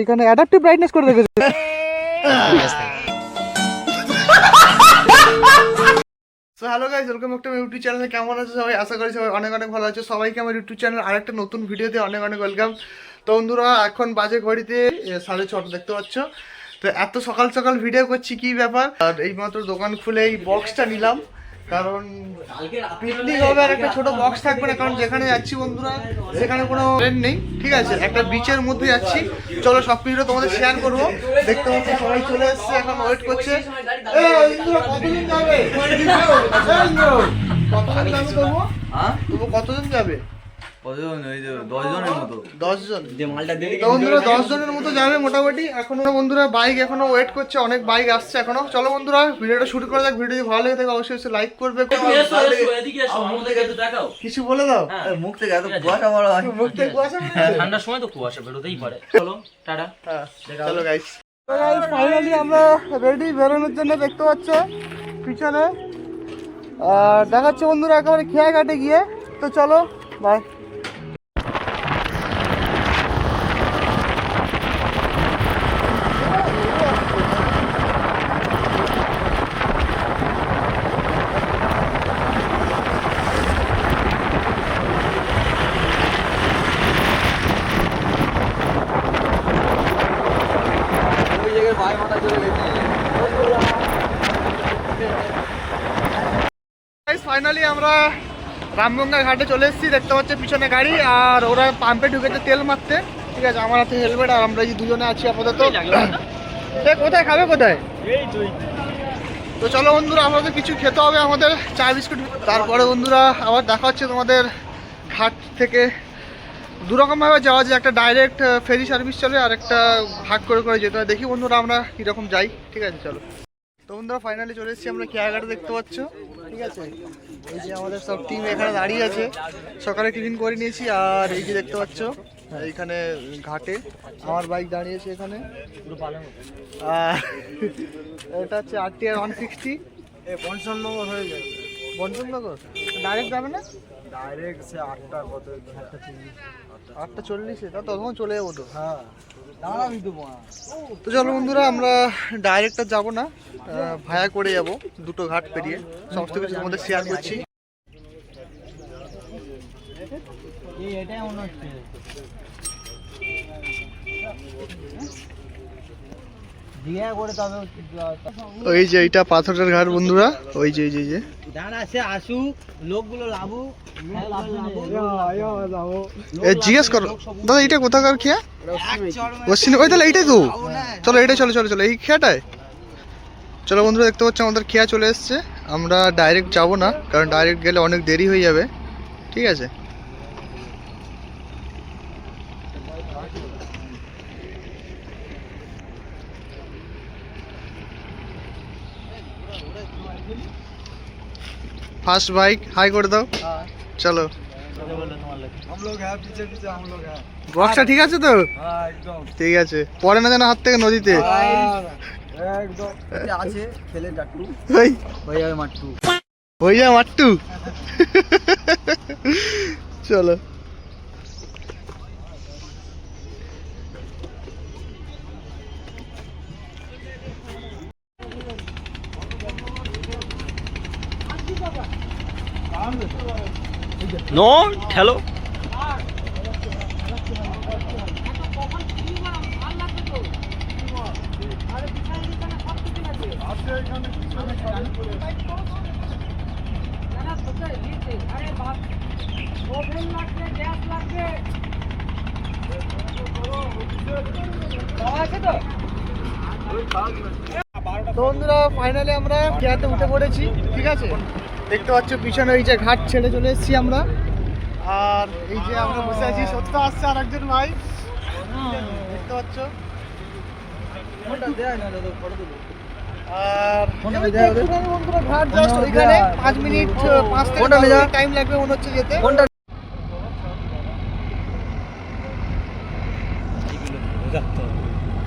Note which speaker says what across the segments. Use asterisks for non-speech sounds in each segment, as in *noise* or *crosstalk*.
Speaker 1: এইখানে adaptive brightness করে রেখেছে সো হ্যালো গাইজ ওয়েলকাম একটা ইউটিউব চ্যানেলে কেমন আছে সবাই? আশা করি সবাই অনেক অনেক ভালো আছে। সবাইকে আমার ইউটিউব চ্যানেল আরেকটা নতুন ভিডিওতে অনেক অনেক ওয়েলকাম তো বন্ধুরা, এখন বাজে ঘড়িতে সাড়ে ছটা, দেখতে পাচ্ছ? তো এত সকাল সকাল ভিডিও করছি, কি ব্যাপার? আর এইমাত্র দোকান খুলে এই বক্সটা নিলাম। কারণ পিকনিক হবে আর একটা ছোট বক্স থাকবে না কারণ যেখানে যাচ্ছি বন্ধুরা সেখানে কোনো ট্রেন নেই ঠিক আছে? একটা বিচের মধ্যে যাচ্ছি। চলো সব কিছুটা তোমাদের শেয়ার করব। দেখতে পাচ্ছি সবাই চলে এসছে এখন ওয়েট করছে। এই, ইন্দ্র, কতজন যাবে? এই, ইন্দ্র, কতজন যাবে
Speaker 2: হ্যাঁ?
Speaker 1: তবু কতজন যাবে?
Speaker 2: কতজন ওই যে দশজনের মতো।
Speaker 1: দশ
Speaker 2: যে মালটা দিলি
Speaker 1: তো বন্ধুরা দশ জনের মতো যাবে মোটামুটি। এখনও বন্ধুরা বাইক এখনও ওয়েট করছে অনেক বাইক আসছে এখনও। চলো বন্ধুরা ভিডিওটা শুরু করা যাক। ভিডিও ভালো লেগে থাকে অবশ্যই লাইক করবে। কিছু বলে দাও।
Speaker 2: মুখ থেকে এত কুয়াশা বড় হয়।
Speaker 1: মুখ থেকে কুয়াশা
Speaker 3: ঠান্ডার সময় তো কুয়াশা বেরোতেই পারে। চলো টাটা।
Speaker 1: হ্যাঁ, চলো গাইস ফাইনালি আমরা রেডি বেরোনোর জন্য দেখতে পাচ্ছ পিছনে। আর দেখাচ্ছে বন্ধুরা একেবারে খেয়া ঘাটে গিয়ে। তো চলো বাই
Speaker 2: ওই জায়গায় ভাই মাথা চলে গেছে
Speaker 1: ফাইনালি আমরা রামগঙ্গা ঘাটে চলে এসেছি দেখতে পাচ্ছি পিছনে গাড়ি আর ওরা পাম্পে ঢুকেছে তেল মারতে। ঠিক আছে আমার হাতে হেলমেট আর আমরা এই দুজনে আছি আপাতত। কোথায় খাবে কোথায়? তো চলো বন্ধুরা আমাদের কিছু খেতে হবে আমাদের চা বিস্কুট। তারপরে বন্ধুরা আবার দেখা হচ্ছে তোমাদের ঘাট থেকে। দুরকমভাবে যাওয়া যায় একটা ডাইরেক্ট ফেরি সার্ভিস চলে আর একটা ভাগ করে করে যেতে হয়। দেখি বন্ধুরা আমরা কীরকম যাই। ঠিক আছে চলো। তো বন্ধুরা ফাইনালি চলে এসেছি আমরা খেয়াঘাটে দেখতে পাচ্ছ। ঠিক আছে এই যে আমাদের সব টিম এখানে দাঁড়িয়ে আছে। সকালে টিফিন করে নিয়েছি আর এই যে দেখতে পাচ্ছ এইখানে ঘাটে আমার বাইক দাঁড়িয়েছে এখানে। আর এটা হচ্ছে আর টি আর ওয়ান সিক্সটি
Speaker 2: পঞ্চান্নগর হয়ে যাবে।
Speaker 1: বঞ্চননগর ডাইরেক্ট যাবে না?
Speaker 2: ডাইরেক্ট সে আটটা কত আটটা চল্লিশ।
Speaker 1: আটটা চল্লিশে? তা তখন চলে যাব তো।
Speaker 2: হ্যাঁ। তো
Speaker 1: চলো বন্ধুরা, আমরা ডাইরেক্ট আর যাব না। ভায়া করে যাব, দুটো ঘাট পেরিয়ে। সমস্ত কিছু তোমাদের শেয়ার করছি। ওই যে এইটা পাথরের ঘাট বন্ধুরা। ওই যে এই যে যে।
Speaker 3: আসু লোকগুলো
Speaker 1: এ জিজ্ঞেস করো। দাদা এইটা কোথাকার খেয়া? ওই তাহলে এইটাই তো। চলো এইটাই চলো চলো চলো এই খেয়াটায়। চলো বন্ধুরা দেখতে পাচ্ছ আমাদের খেয়া চলে এসছে। আমরা ডাইরেক্ট যাব না কারণ ডাইরেক্ট গেলে অনেক দেরি হয়ে যাবে। ঠিক আছে? ফার্স্ট বাইক হাই করে দাও। চলো। বক্সটা ঠিক আছে তো? ঠিক আছে। পরে না যেন হাত থেকে নদীতে।
Speaker 2: আছে হয়ে মাট্টু
Speaker 1: চলো।
Speaker 3: নো ঠেলো
Speaker 1: বন্ধুরা ফাইনালি আমরা খেয়াতে উঠে পড়েছি ঠিক আছে? দেখতে পাচ্ছ পিছনে ওই যে ঘাট ছেড়ে চলে এসেছি আমরা। আর এই যে আমরা বসে আছি সত্য আসছে আর একজন ভাই। দেখতে পাচ্ছ? আর বন্ধুরা ঘাট জাস্ট ওইখানে পাঁচ মিনিট পাঁচ থেকে টাইম লাগবে মনে হচ্ছে যেতে।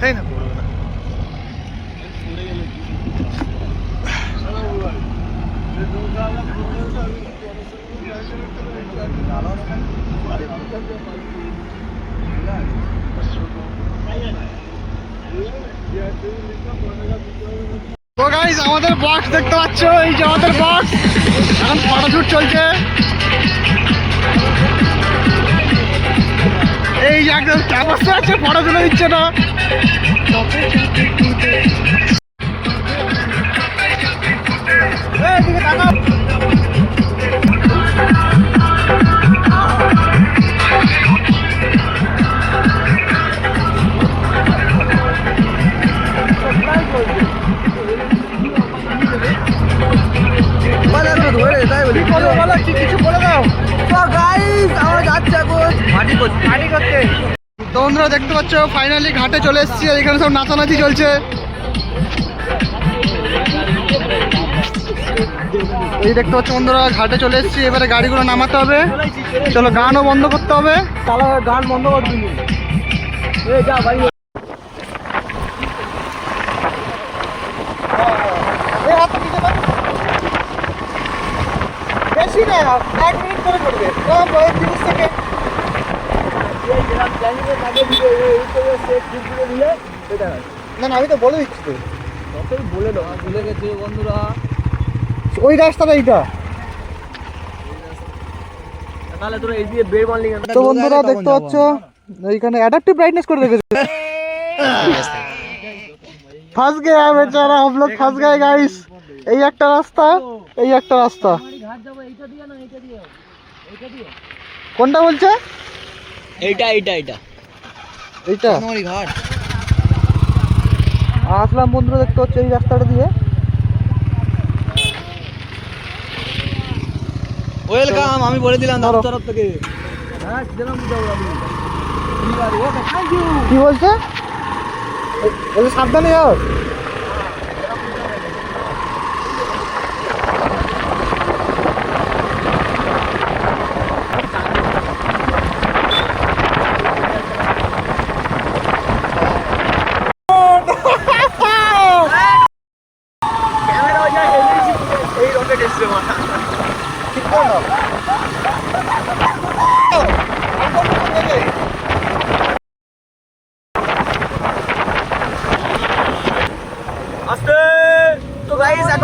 Speaker 1: তাই না? তো গাইজ আমাদের বক্স দেখতে পাচ্ছ, এই যে আমাদের বক্স এখন ফটোশুট চলছে। এই যে একদম ক্যাপাসে আছে ফটো তুলে দিচ্ছে না। পাচ্ছ ফাইনালি ঘাটে চলে এসছি এখানে সব নাচানাচি চলছে। এই দেখতে পাচ্ছ বন্ধুরা, ঘাটে চলে এসছি, এবারে গাড়িগুলো নামাতে হবে। চলো, গানও বন্ধ করতে হবে।
Speaker 3: তাহলে গান বন্ধ করে এই যা ভাই
Speaker 1: বেশি না এক মিনিট করে করবে তিরিশ সেকেন্ড না না আমি তো বলে দিচ্ছি তো
Speaker 3: বলে দাও ভুলে গেছে বন্ধুরা
Speaker 1: ওই রাস্তাটা এইটা
Speaker 3: তাহলে তোরা এই দিয়ে বের মারলি কেন?
Speaker 1: তো বন্ধুরা দেখতে পাচ্ছ এইখানে অ্যাডাপ্টিভ ব্রাইটনেস করে রেখেছে ফাঁস গয়া বেচারা हम लोग फंस गए गाइस এই একটা রাস্তা এই একটা রাস্তা
Speaker 3: ঘাট যাবো এইটা দিয়ে না এইটা দিয়ে এইটা দিয়ে
Speaker 1: কোনটা বলছে
Speaker 3: এইটা এইটা এইটা।
Speaker 1: এইটা?
Speaker 3: ঘাট।
Speaker 1: আসলাম বন্ধুরা দেখতে হচ্ছে এই রাস্তাটা দিয়ে।
Speaker 3: ওয়েলকাম আমি বলে দিলাম
Speaker 1: ধরো।
Speaker 3: তরফ থেকে। হ্যাঁ
Speaker 1: কি বলছে? বলছে সাবধানে যাও
Speaker 3: এই রকেট এসছে মাথা
Speaker 1: ঠিক করে নাও।
Speaker 3: আস্তে তো গাইস এখন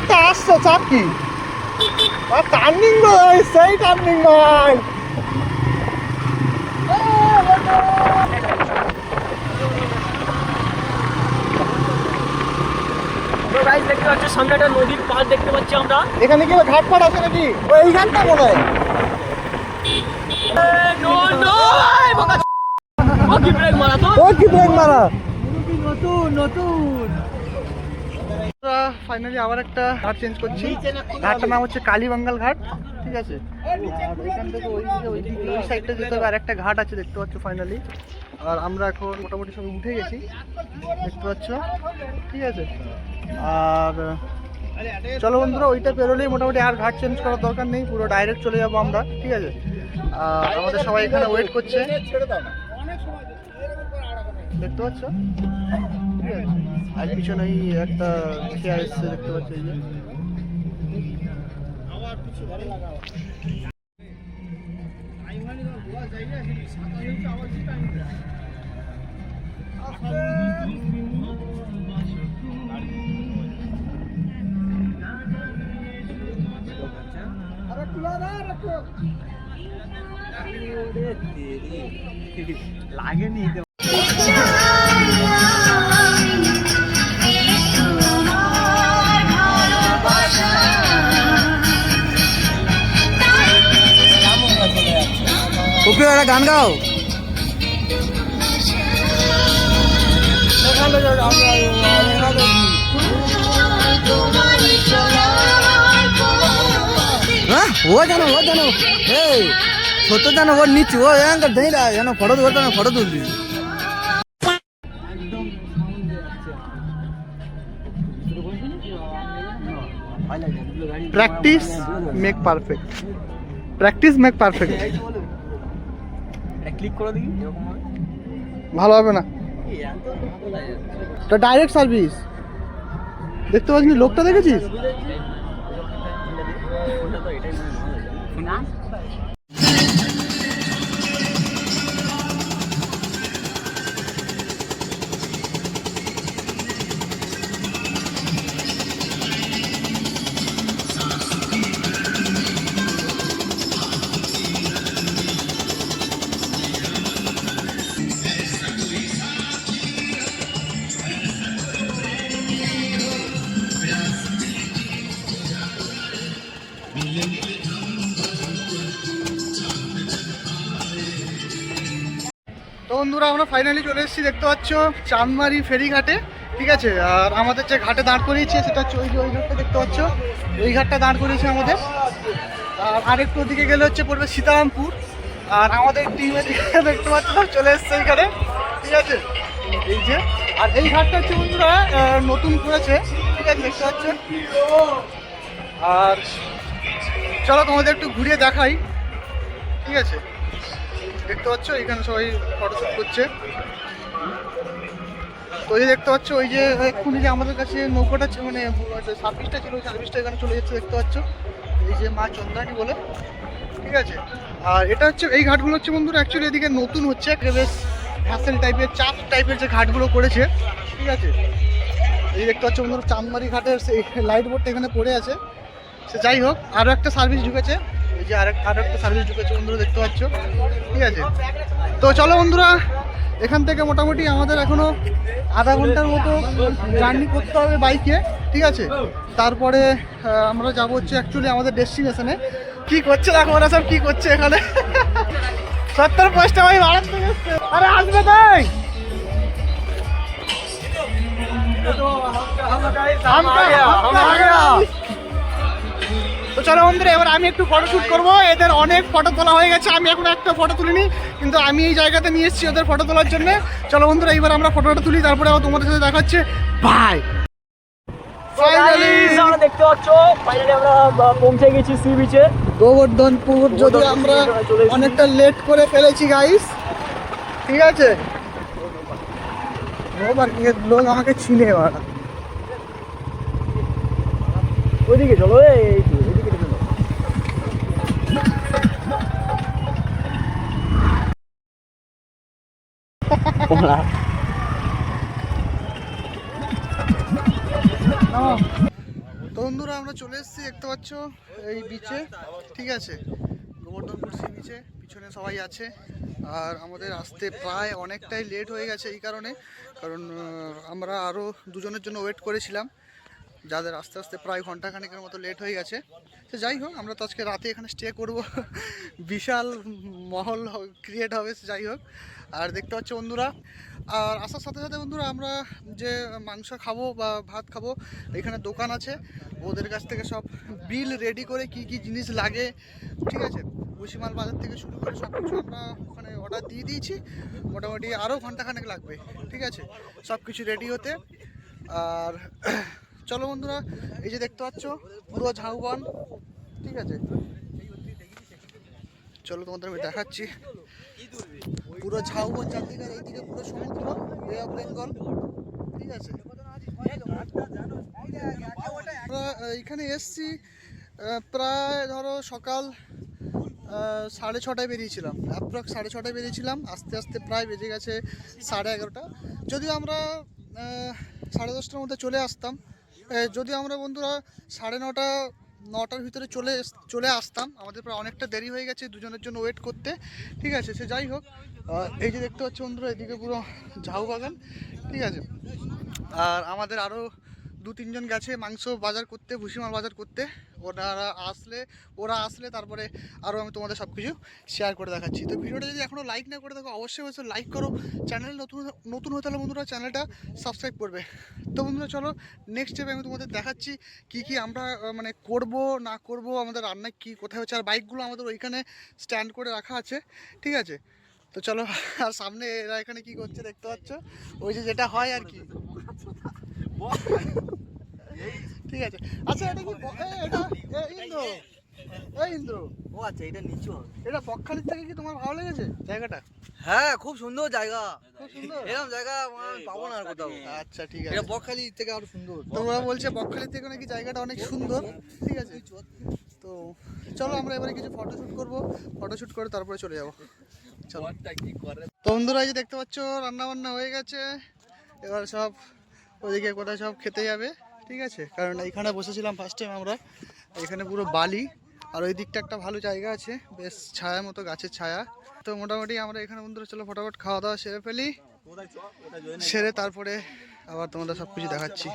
Speaker 1: লোকটা আসছে চাপ কি? টার্নিং ভাই সেই টার্নিং
Speaker 3: দেখতে পাচ্ছ সামনে একটা নদীর পাড় দেখতে পাচ্ছি আমরা।
Speaker 1: এখানে কি ঘাট ফাট আছে নাকি? এইখানটা মনে হয়।
Speaker 3: নো নো ও কি ব্রেক মারা তো
Speaker 1: ও কি ব্রেক মারা?
Speaker 3: নতুন নতুন।
Speaker 1: ফাইনালি আবার একটা ঘাট চেঞ্জ করছি। ঘাটটার নাম হচ্ছে কালীবাঙ্গাল ঘাট ঠিক আছে? আর এখান থেকে ওই ওই সাইডটা যেতে হবে আর একটা ঘাট আছে দেখতে পাচ্ছ ফাইনালি আর আমরা এখন মোটামুটি সব উঠে গেছি দেখতে পাচ্ছ? ঠিক আছে? আর চলো বন্ধুরা ওইটা পেরোলেই মোটামুটি আর ঘাট চেঞ্জ করার দরকার নেই পুরো ডাইরেক্ট চলে যাব আমরা ঠিক আছে? আর আমাদের সবাই এখানে ওয়েট করছে। দেখতে পাচ্ছ? ঠিক আছে আর পিছনেই একটা চেয়ার এসছে দেখতে পাচ্ছ এই যে।
Speaker 3: লাগেনি
Speaker 2: সুপ্রিয় একটা গান গাও। হ্যাঁ, ও জানো ও জানো। এই, সত্য জানো ওর নিচ্ছি ও এখানটা দেই না যেন ফটো তুলতে না ফটো তুলবি।
Speaker 1: Practice make perfect practice make perfect
Speaker 3: click করে দিই এরকম হবে।
Speaker 1: ভালো হবে না। এটা ডাইরেক্ট সার্ভিস দেখতে পাচ্ছিস লোকটা দেখেছিস? তো বন্ধুরা, আমরা ফাইনালি চলে এসেছি, দেখতে পাচ্ছ চাঁদমারি ফেরিঘাটে, ঠিক আছে? আর আমাদের যে ঘাটে দাঁড় করিয়েছে, সেটা হচ্ছে ওই যে ওই ঘাটটা দেখতে পাচ্ছ? ওই ঘাটটা দাঁড় করিয়েছে আমাদের। আর আরেকটু ওদিকে গেলে হচ্ছে পড়বে সীতারামপুর। আর আমাদের টিমের *laughs* দেখতে পাচ্ছ, চলে এসছে এইখানে, ঠিক আছে? এই যে, আর এই ঘাটটা হচ্ছে বন্ধুরা নতুন করেছে, ঠিক আছে, দেখতে পাচ্ছ? আর চলো তোমাদের একটু ঘুরিয়ে দেখাই, ঠিক আছে? দেখতে পাচ্ছ এখানে সবাই ফটোশ্যুট করছে। তো এই দেখতে পাচ্ছ, ওই যে এক্ষুনি যে আমাদের কাছে নৌকাটা মানে সার্ভিসটা ছিল, ওই সার্ভিসটা এখানে চলে যাচ্ছে দেখতে পাচ্ছ। এই যে মা চন্দ্রানী বলে, ঠিক আছে? আর এটা হচ্ছে, এই ঘাটগুলো হচ্ছে বন্ধুরা অ্যাকচুয়ালি এদিকে নতুন হচ্ছে বেশ হ্যাসেল টাইপের চাপ টাইপের যে ঘাটগুলো করেছে, ঠিক আছে? এই দেখতে পাচ্ছ বন্ধুরা চাঁদমারি ঘাটের সেই লাইট বোর্ডটা এখানে পড়ে আছে। সে যাই হোক আরও একটা সার্ভিস ঢুকেছে। এই যে আরেক আরও একটা সার্ভিস ঢুকেছে বন্ধুরা দেখতে পাচ্ছ ঠিক আছে তো চলো বন্ধুরা এখান থেকে মোটামুটি আমাদের এখনও আধা ঘণ্টার মতো জার্নি করতে হবে বাইকে ঠিক আছে তারপরে আমরা যাব হচ্ছে অ্যাকচুয়ালি আমাদের ডেস্টিনেশনে কি করছে দেখো ওরা সব কি করছে এখানে সত্তর পয়সা ভাই থেকে। আরে আসবে তাই তো চলো বন্ধুরা এবার আমি একটু ফটো শুট করব। এদের অনেক ফটো তোলা হয়ে গেছে। আমি এখন একটা ফটো তুলিনি কিন্তু আমি এই জায়গাতে নিয়ে এসেছি ওদের ফটো তোলার জন্য। চলো বন্ধুরা এবার আমরা ফটোটা তুলি তারপরে আবার তোমাদের সাথে দেখাচ্ছে। বাই
Speaker 3: Guys, দেখতে পাচ্ছ ফাইনালি আমরা পৌঁছে গেছি সি বিচে
Speaker 1: গোবর্ধনপুর যদি আমরা অনেকটা লেট করে ফেলেছি গাইস ঠিক আছে? লোক আমাকে
Speaker 3: ওইদিকে চলো এই তো
Speaker 1: বন্ধুরা আমরা চলে এসেছি, দেখতে পাচ্ছ, এই বিচে ঠিক আছে? গোবর্ধনপুর সি বিচে পিছনে সবাই আছে। আর আমাদের আসতে প্রায় অনেকটাই লেট হয়ে গেছে এই কারণে, কারণ আমরা আরও দুজনের জন্য ওয়েট করেছিলাম। যাদের আস্তে আস্তে প্রায় ঘন্টাখানেকের মতো লেট হয়ে গেছে। তো যাই হোক, আমরা তো আজকে রাতে এখানে স্টে করব। বিশাল মহল ক্রিয়েট হবে যাই হোক। আর দেখতে পাচ্ছ বন্ধুরা, আর আসার সাথে সাথে বন্ধুরা, আমরা যে মাংস খাব বা ভাত খাব, এখানে দোকান আছে। ওদের কাছ থেকে সব বিল রেডি করে কি কি জিনিস লাগে, ঠিক আছে? ভুসিমাল বাজার থেকে শুরু করে সব কিছু আমরা ওখানে অর্ডার দিয়ে দিয়েছি। মোটামুটি আরও ঘন্টাখানেক লাগবে, ঠিক আছে? সব কিছু রেডি হতে। আর চলো বন্ধুরা, এই যে দেখতে পাচ্ছ, পুরো ঝাউবন, ঠিক আছে? চলো তোমাদের আমি দেখাচ্ছি। পুরো ঝাউবন চারদিকে এইদিকে পুরো সমুদ্র বে অফ বেঙ্গল ঠিক আছে? আমরা এইখানে এসছি প্রায় ধরো সকাল সাড়ে ছটায় বেরিয়েছিলাম। অ্যাপ্রক্স সাড়ে ছটায় বেরিয়েছিলাম, আস্তে আস্তে প্রায় বেজে গেছে সাড়ে এগারোটা। যদিও আমরা সাড়ে দশটার মধ্যে চলে আসতাম যদিও আমরা বন্ধুরা সাড়ে নটা, নটার ভিতরে চলে চলে আসতাম। আমাদের প্রায় অনেকটা দেরি হয়ে গেছে, দুজনের জন্য ওয়েট করতে। ঠিক আছে, সে যাই হোক। এই যে দেখতে পাচ্ছি বন্ধুরা, এদিকে পুরো ঝাউ বাগান। ঠিক আছে। আর আমাদের আরও দু তিনজন গেছে মাংস বাজার করতে ভুসিমাল বাজার করতে। ওনারা আসলে, ওরা আসলে তারপরে আরও আমি তোমাদের সব কিছু শেয়ার করে দেখাচ্ছি। তো ভিডিওটা যদি এখনও লাইক না করে থাকো, অবশ্যই অবশ্যই লাইক করো। চ্যানেল নতুন নতুন হতে হলে বন্ধুরা চ্যানেলটা সাবস্ক্রাইব করবে। তো বন্ধুরা চলো নেক্সট স্টেপে আমি তোমাদের দেখাচ্ছি কি কি আমরা মানে করব, না করব, আমাদের রান্না কি, কোথায় হচ্ছে, আর বাইকগুলো আমাদের ওইখানে স্ট্যান্ড করে রাখা আছে। ঠিক আছে? তো চলো, আর সামনে এরা এখানে কি করছে দেখতে পাচ্ছ? ওই যে যেটা হয় আর কি। ঠিক আছে। আচ্ছা এটা কি এটা ইন্দ্র। এই ইন্দ্র।
Speaker 2: ও আচ্ছা এটা নিচু হবে।
Speaker 1: এটা বকখালির থেকে কি তোমার ভালো লেগেছে জায়গাটা?
Speaker 2: হ্যাঁ খুব সুন্দর জায়গা।
Speaker 1: খুব সুন্দর?
Speaker 2: এরকম জায়গা পাবো না আর কোথাও।
Speaker 1: আচ্ছা ঠিক
Speaker 2: এটা
Speaker 1: আছে
Speaker 2: বকখালি থেকে আরও সুন্দর।
Speaker 1: তোমরা বলছে বকখালির থেকে নাকি জায়গাটা অনেক সুন্দর। ঠিক আছে। তো চলো আমরা এবারে কিছু ফটোশুট করব। ফটোশুট করে তারপরে চলে যাব। চলো। তো বন্ধুরা এই যে দেখতে পাচ্ছ রান্না বান্না হয়ে গেছে। এবার সব ওদিকে কোথায় সব খেতে যাবে, ঠিক আছে? কারণ এইখানে বসেছিলাম ফার্স্ট টাইম আমরা এখানে পুরো বালি, আর ওই দিকটা একটা ভালো জায়গা আছে, বেশ ছায়া মতো গাছের ছায়া। তো মোটামুটি আমরা এখানে বন্ধুরা চলো ফটাফট খাওয়া দাওয়া সেরে ফেলি, সেরে তারপরে আবার তোমাদের সব কিছু দেখাচ্ছি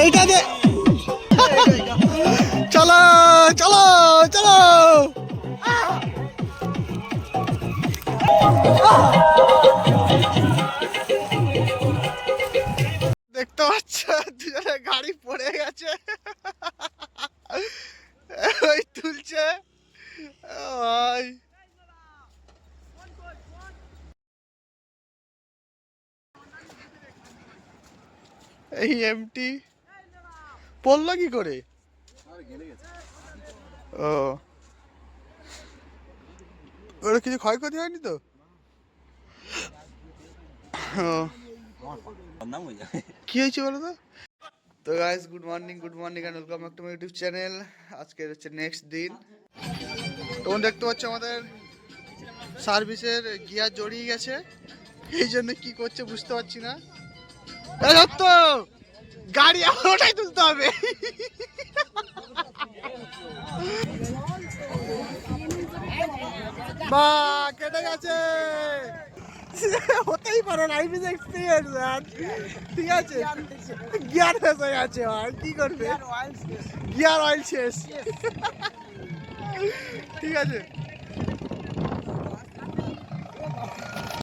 Speaker 2: এ
Speaker 1: চলো চলো। দেখতে পাচ্ছ, দুজনে গাড়ি পড়ে গেছে। ওই তুলছে। ভাই। এই এমটি পড়ল কি করে? ও। ওর কিছু ক্ষয়ক্ষতি হয়নি তো? কি হয়েছে বলো তো? তো guys good morning good morning and welcome back to my YouTube channel আজকে হচ্ছে নেক্সট দিন। তখন দেখতে পাচ্ছ আমাদের সার্ভিসের গিয়ার জড়িয়ে গেছে। এই জন্য কি করছে বুঝতে পারছি না। সত্য গাড়ি আমার ওটাই তুলতে হবে। বা কেটে গেছে। হতেই পারো লাইফ ইজ এক্সপিরিয়েন্স ঠিক আছে? গিয়ার শেষ হয়ে গেছে আর কি করবে? গিয়ার অয়েল শেষ। ঠিক আছে?